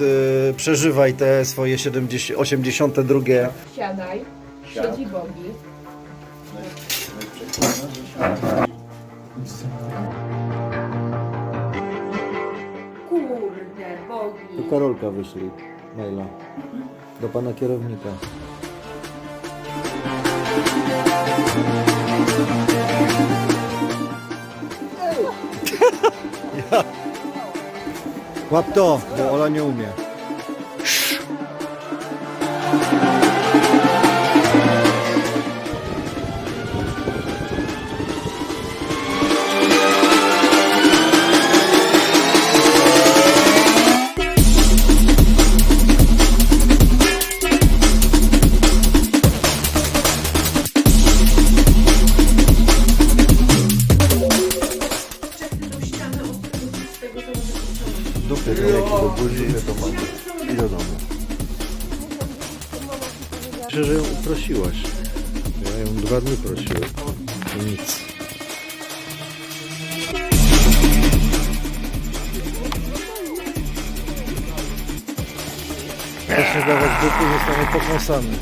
Yy, przeżywaj te swoje 70, 82. Siadaj. Siedzi Bogi. Kurde, Bogi. Tu Karolka wyszli maila do pana kierownika. Łap to, bo Ola nie umie. Dupy do jaki do buzi, do mamy. I do domu. Myślę, że ją uprosiłaś. Ja ją dwa dni prosiłem. Nic. Proszę dawać dupy, zostanie pokąsany.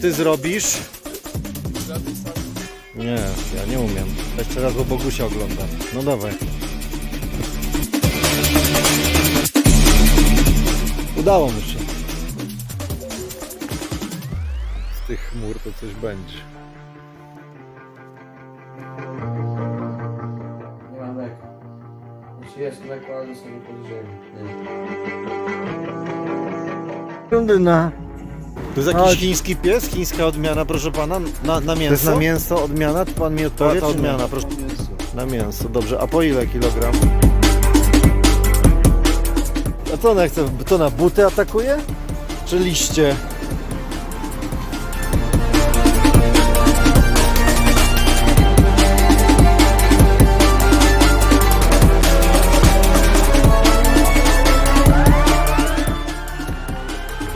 Ty zrobisz? Nie, ja nie umiem. Jeszcze raz, bo Bogusia ogląda. No dawaj. Udało mi się. Z tych chmur to coś będzie. Nie ma mleka. Jeśli jest mleko, ale sobie podgrzeje. Blondyna. To jest jakiś chiński pies, chińska odmiana, proszę pana, na, na To mięso? jest na mięso odmiana? To pan mi odpowie? Ta, ta odmiana, proszę. Na mięso, dobrze. A po ile kilogram? A co ona chce? To na buty atakuje? Czy liście?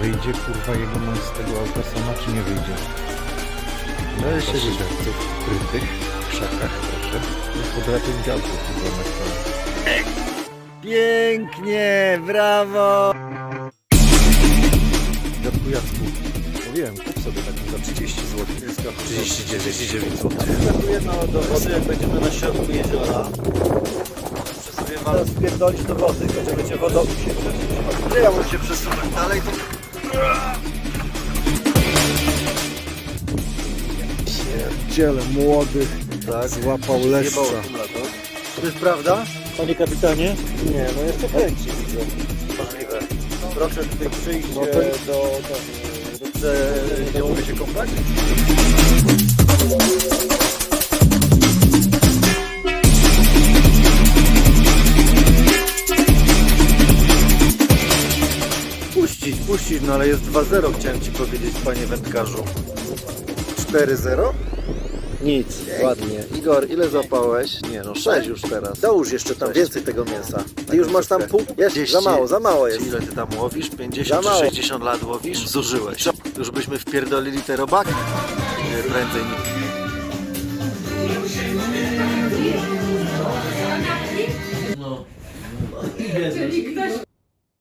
Wyjdzie kurwa jego mąż z tego auta sama, czy nie wyjdzie? No się w tych ukrytych krzakach proszę. Pod raczej działko kurwa na stole. Pięknie, brawo! Jacku, Jacku, mówiłem, kup sobie taką za 30 zł. 39 zł. Wskakujemy do wody, jak będziemy na środku jeziora. Muszę sobie was spierdolić do wody, wodą się przesunąć. Gdzie ja muszę się przesunąć dalej, to... Pierdziele młodych tak. złapał leszcza. To jest prawda, panie kapitanie? Nie, no jeszcze kręci widzę. Możliwe. Proszę tutaj przyjść no to... do... do, do, do nie mogę się kąpać? Puścić, puścić, no ale jest 2-0 chciałem Ci powiedzieć, panie wędkarzu. 4-0? Nic, ładnie. Igor, ile złapałeś? Nie no, 6 już teraz. Dołóż jeszcze tam więcej tego mięsa. Ty już masz tam pół? Za mało, za mało jest. Ile ty tam łowisz? Za 50 czy mało. 60 lat łowisz? Zużyłeś. Już byśmy wpierdolili te robaki? Nie, prędzej nie.